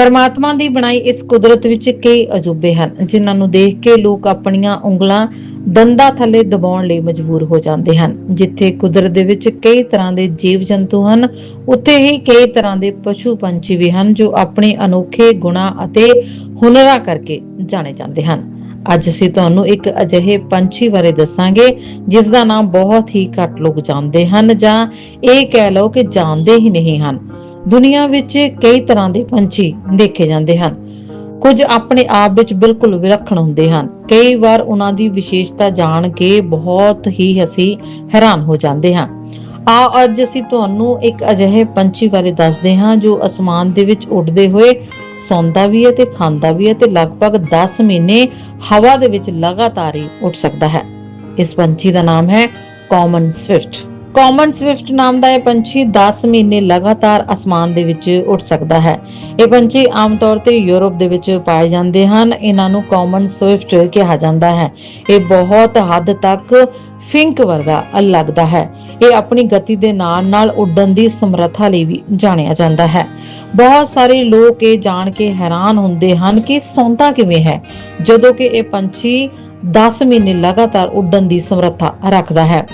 ਪਰਮਾਤਮਾ ਦੀ ਬਣਾਈ ਇਸ ਕੁਦਰਤ ਵਿੱਚ ਕਈ ਅਜੂਬੇ ਹਨ, ਜਿਨ੍ਹਾਂ ਨੂੰ ਦੇਖ ਕੇ ਲੋਕ ਆਪਣੀਆਂ ਉਂਗਲਾਂ ਦੰਦਾਂ ਥੱਲੇ ਦਬਾਉਣ ਲਈ ਮਜਬੂਰ ਹੋ ਜਾਂਦੇ ਹਨ। ਜਿੱਥੇ ਕੁਦਰਤ ਦੇ ਵਿੱਚ ਕਈ ਤਰ੍ਹਾਂ ਦੇ ਜੀਵ ਜੰਤੂ ਹਨ, ਉੱਥੇ ਹੀ ਕਈ ਤਰ੍ਹਾਂ ਦੇ ਪਸ਼ੂ ਪੰਛੀ ਵੀ ਹਨ, ਜੋ ਆਪਣੇ ਅਨੋਖੇ ਗੁਣਾਂ ਅਤੇ ਹੁਨਰਾਂ ਕਰਕੇ ਜਾਣੇ ਜਾਂਦੇ ਹਨ। ਅੱਜ ਅਸੀਂ ਤੁਹਾਨੂੰ ਇੱਕ ਅਜਿਹੇ ਪੰਛੀ ਬਾਰੇ ਦੱਸਾਂਗੇ, ਜਿਸ ਦਾ ਨਾਮ ਬਹੁਤ ਹੀ ਘੱਟ ਲੋਕ ਜਾਣਦੇ ਹਨ ਜਾਂ ਇਹ ਕਹਿ ਲਓ ਕਿ ਜਾਣਦੇ ਹੀ ਨਹੀਂ ਹਨ। ਦੁਨੀਆ ਵਿੱਚ ਕਈ ਤਰ੍ਹਾਂ ਦੇ ਪੰਛੀ ਦੇਖੇ ਜਾਂਦੇ ਹਨ। ਕੁਝ ਆਪਣੇ ਆਪ ਵਿੱਚ ਬਿਲਕੁਲ ਵਿਲੱਖਣ ਹੁੰਦੇ ਹਨ। ਕਈ ਵਾਰ ਉਹਨਾਂ ਦੀ ਵਿਸ਼ੇਸ਼ਤਾ ਜਾਣ ਕੇ ਬਹੁਤ ਹੀ ਅਸੀਂ ਹੈਰਾਨ ਹੋ ਜਾਂਦੇ ਹਾਂ। ਆਓ ਅੱਜ ਅਸੀਂ ਤੁਹਾਨੂੰ ਇੱਕ ਅਜਿਹੇ ਪੰਛੀ ਬਾਰੇ ਦੱਸਦੇ ਹਾਂ ਜੋ ਅਸਮਾਨ ਦੇ ਵਿੱਚ ਉੱਡਦੇ ਹੋਏ ਸੌਂਦਾ ਵੀ ਹੈ ਤੇ ਖਾਂਦਾ ਵੀ ਹੈ ਤੇ ਲਗਭਗ 10 ਮਹੀਨੇ ਹਵਾ ਦੇ ਵਿੱਚ ਲਗਾਤਾਰ ਹੀ ਉੱਡ ਸਕਦਾ ਹੈ। ਇਸ ਪੰਛੀ ਦਾ ਨਾਮ ਹੈ ਕਾਮਨ ਸਵਿਫਟ। ਕਾਮਨ ਸਵਿਫਟ ਨਾਮ ਦਾ ਇਹ ਪੰਛੀ 10 ਮਹੀਨੇ ਲਗਾਤਾਰ ਅਸਮਾਨ ਦੇ ਵਿੱਚ ਉੱਡ ਸਕਦਾ ਹੈ। ਇਹ ਪੰਛੀ ਆਮ ਤੌਰ ਤੇ ਯੂਰਪ ਦੇ ਵਿੱਚ ਪਾਏ ਜਾਂਦੇ ਹਨ। ਇਹਨਾਂ ਨੂੰ ਕਾਮਨ ਸਵਿਫਟ ਕਿਹਾ ਜਾਂਦਾ ਹੈ। ਇਹ ਬਹੁਤ ਹੱਦ ਤੱਕ ਫਿੰਕ ਵਰਗਾ ਲੱਗਦਾ ਹੈ। ਇਹ ਆਪਣੀ ਗਤੀ ਦੇ ਨਾਲ ਨਾਲ ਉੱਡਣ ਦੀ ਸਮਰੱਥਾ ਲਈ ਵੀ ਜਾਣਿਆ ਜਾਂਦਾ ਹੈ। ਬਹੁਤ ਸਾਰੇ ਲੋਕ ਇਹ ਜਾਣ ਕੇ ਹੈਰਾਨ ਹੁੰਦੇ ਹਨ ਕਿ ਸੌਂਦਾ ਕਿਵੇਂ ਹੈ, ਜਦੋਂ ਕਿ ਇਹ ਪੰਛੀ 10 ਮਹੀਨੇ ਲਗਾਤਾਰ ਉੱਡਣ ਦੀ ਸਮਰੱਥਾ ਰੱਖਦਾ ਹੈ।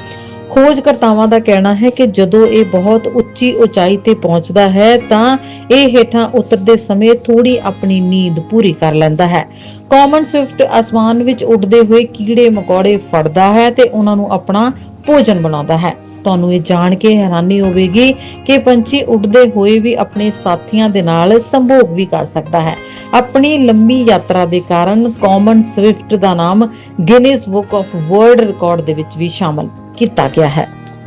ਖੋਜਕਰਤਾਵਾਂ ਦਾ ਕਹਿਣਾ ਹੈ ਕਿ ਜਦੋਂ ਇਹ ਬਹੁਤ ਉੱਚੀ ਉਚਾਈ ਤੇ ਪਹੁੰਚਦਾ ਹੈ ਤਾਂ ਇਹ ਹੇਠਾਂ ਉਤਰਦੇ ਸਮੇਂ ਥੋੜੀ ਆਪਣੀ ਨੀਂਦ ਪੂਰੀ ਕਰ ਲੈਂਦਾ ਹੈ। ਕਾਮਨ ਸਵਿਫਟ ਅਸਮਾਨ ਵਿੱਚ ਉੱਡਦੇ ਹੋਏ ਕੀੜੇ ਮਕੌੜੇ ਫੜਦਾ ਹੈ ਤੇ ਉਹਨਾਂ ਨੂੰ ਆਪਣਾ ਭੋਜਨ ਬਣਾਉਂਦਾ ਹੈ। ਤੁਹਾਨੂੰ ਇਹ ਜਾਣ ਕੇ ਹੈਰਾਨੀ ਹੋਵੇਗੀ ਕਿ ਪੰਛੀ ਉੱਡਦੇ ਹੋਏ ਵੀ ਆਪਣੇ ਸਾਥੀਆਂ ਦੇ ਨਾਲ ਸੰਭੋਗ ਵੀ ਕਰ ਸਕਦਾ ਹੈ। ਆਪਣੀ ਲੰਮੀ ਯਾਤਰਾ ਦੇ ਕਾਰਨ ਕਾਮਨ ਸਵਿਫਟ ਦਾ ਨਾਮ Guinness book of world record ਦੇ ਵਿੱਚ ਵੀ ਸ਼ਾਮਲ ਕੀਤਾ ਗਿਆ ਹੈ।